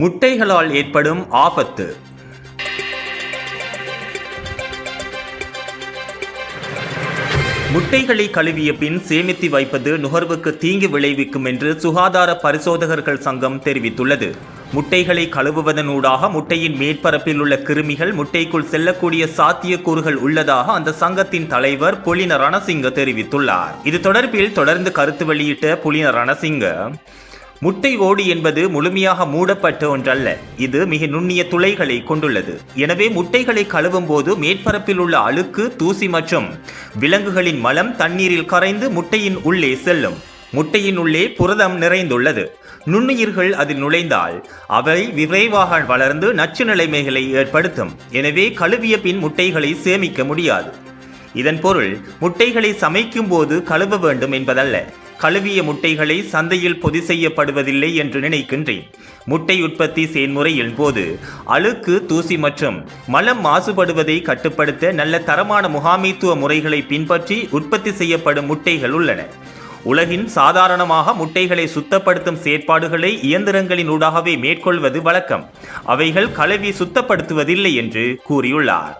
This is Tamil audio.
முட்டைகளால் ஏற்படும் ஆபத்து. முட்டைகளை கழுவிய பின் சேமித்து வைப்பது நுகர்வுக்கு தீங்கு விளைவிக்கும் என்று சுகாதார பரிசோதகர்கள் சங்கம் தெரிவித்துள்ளது. முட்டைகளை கழுவுவதனூடாக முட்டையின் மேற்பரப்பில் உள்ள கிருமிகள் முட்டைக்குள் செல்லக்கூடிய சாத்தியக்கூறுகள் உள்ளதாக அந்த சங்கத்தின் தலைவர் புலின ரணசிங்க தெரிவித்துள்ளார். இது தொடர்பில் தொடர்ந்து கருத்து வெளியிட்ட புலின ரணசிங்க முட்டை ஓடு என்பது முழுமையாக மூடப்பட்ட ஒன்றல்ல. இது மிக நுண்ணிய துளைகளை கொண்டுள்ளது. எனவே முட்டைகளை கழுவும் போது மேற்பரப்பில் உள்ள அழுக்கு தூசி மற்றும் விலங்குகளின் மலம் தண்ணீரில் கரைந்து முட்டையின் உள்ளே செல்லும். முட்டையின் உள்ளே புரதம் நிறைந்துள்ளது. நுண்ணுயிர்கள் அதில் நுழைந்தால் அவை விரைவாக வளர்ந்து நச்சு நிலைமைகளை ஏற்படுத்தும். எனவே கழுவிய பின் முட்டைகளை சேமிக்க முடியாது. இதன் பொருள் முட்டைகளை சமைக்கும் போது கழுவ வேண்டும் என்பதல்ல. கழுவிய முட்டைகளை சந்தையில் பொதி செய்யப்படுவதில்லை என்று நினைக்கின்றேன். முட்டை உற்பத்தி செயல்முறையின் போது அழுக்கு தூசி மற்றும் மலம் மாசுபடுவதை கட்டுப்படுத்த நல்ல தரமான முகாமைத்துவ முறைகளை பின்பற்றி உற்பத்தி செய்யப்படும் முட்டைகள் உள்ளன. உலகின் சாதாரணமாக முட்டைகளை சுத்தப்படுத்தும் செயற்பாடுகளை இயந்திரங்களின் ஊடாகவே மேற்கொள்வது வழக்கம். அவைகள் கழுவி சுத்தப்படுத்துவதில்லை என்று கூறியுள்ளார்.